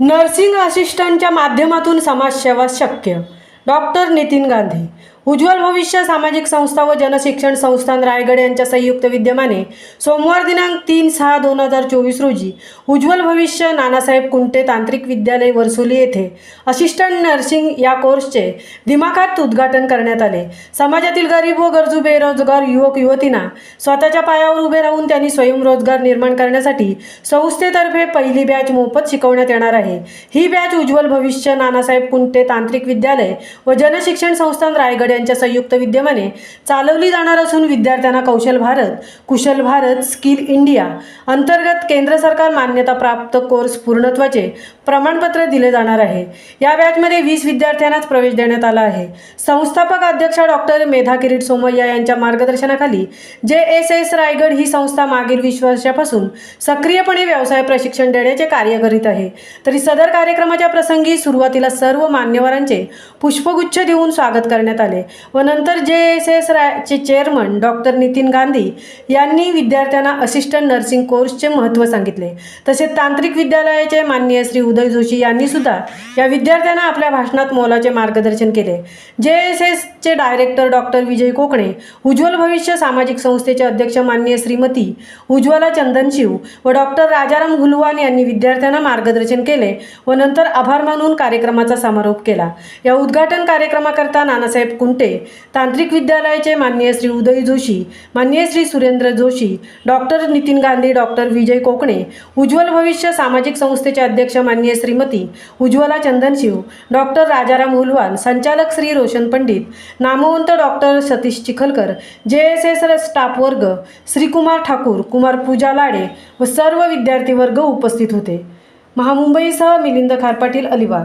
Nursing असिस्टंटच्या माध्यमातून समाजसेवा शक्य. डॉक्टर नितीन गांधी. उज्ज्वल भविष्य सामाजिक संस्था व जनशिक्षण संस्थान रायगड यांच्या संयुक्त विद्यमाने सोमवार दिनांक तीन सहा दोन हजार चोवीस रोजी उज्ज्वल भविष्य नानासाहेब कुंटे तांत्रिक विद्यालय वर्सोली येथे असिस्टंट नर्सिंग या कोर्सचे दिमाखात उद्घाटन करण्यात आले. समाजातील गरीब व गरजू बेरोजगार युवक युवतींना स्वतःच्या पायावर उभे राहून त्यांनी स्वयंरोजगार निर्माण करण्यासाठी संस्थेतर्फे पहिली बॅच मोफत शिकवण्यात येणार आहे. ही बॅच उज्ज्वल भविष्य नानासाहेब कुंटे तांत्रिक विद्यालय व जनशिक्षण संस्थान रायगड यांच्या संयुक्त विद्यमाने चालवली जाणार असून विद्यार्थ्यांना कौशल भारत कुशल भारत स्किल इंडिया अंतर्गत केंद्र सरकार मान्यता प्राप्त कोर्स पूर्णत्वाचे प्रमाणपत्र दिले जाणार आहे. या बॅचमध्ये वीस विद्यार्थ्यांनाच प्रवेश देण्यात आला आहे. संस्थापक अध्यक्षा डॉक्टर मेधा किरीट सोमय्या यांच्या मार्गदर्शनाखाली जे एस एस रायगड ही संस्था मागील वीस वर्षापासून सक्रियपणे व्यवसाय प्रशिक्षण देण्याचे कार्य करीत आहे. तरी सदर कार्यक्रमाच्या प्रसंगी सुरुवातीला सर्व मान्यवरांचे पुष्पगुच्छ देऊन स्वागत करण्यात आले. व नंतर जे एस एस चे चेअरमन डॉक्टर नितीन गांधी यांनी विद्यार्थ्यांना असिस्टंट नर्सिंग कोर्सचे महत्त्व सांगितले. तसेच तांत्रिक विद्यालयाचे माननीय श्री उदय जोशी यांनी सुद्धा या विद्यार्थ्यांना आपल्या भाषणात मोलाचे मार्गदर्शन केले. जे एस एसचे डायरेक्टर डॉक्टर विजय कोकणे उज्ज्वल भविष्य सामाजिक संस्थेचे अध्यक्ष माननीय श्रीमती उज्ज्वला चंदनशिव व डॉक्टर राजाराम हुलवान यांनी विद्यार्थ्यांना मार्गदर्शन केले व नंतर आभार मानून कार्यक्रमाचा समारोप केला. या उद्घाटन कार्यक्रमाकरता नानासाहेब कुंट तांत्रिक विद्यालयाचे माननीय श्री उदय जोशी माननीय श्री सुरेंद्र जोशी डॉक्टर नितीन गांधी डॉक्टर विजय कोकणे उज्ज्वल भविष्य सामाजिक संस्थेचे अध्यक्ष माननीय श्रीमती उज्ज्वला चंदनशिव डॉक्टर राजाराम उलवान संचालक श्री रोशन पंडित नामवंत डॉक्टर सतीश चिखलकर जे एस एस स्टाफ वर्ग श्रीकुमार ठाकूर कुमार पूजा लाडे व सर्व विद्यार्थी वर्ग उपस्थित होते. महामुंबईसह मिलिंद खारपाटील अलिबाग.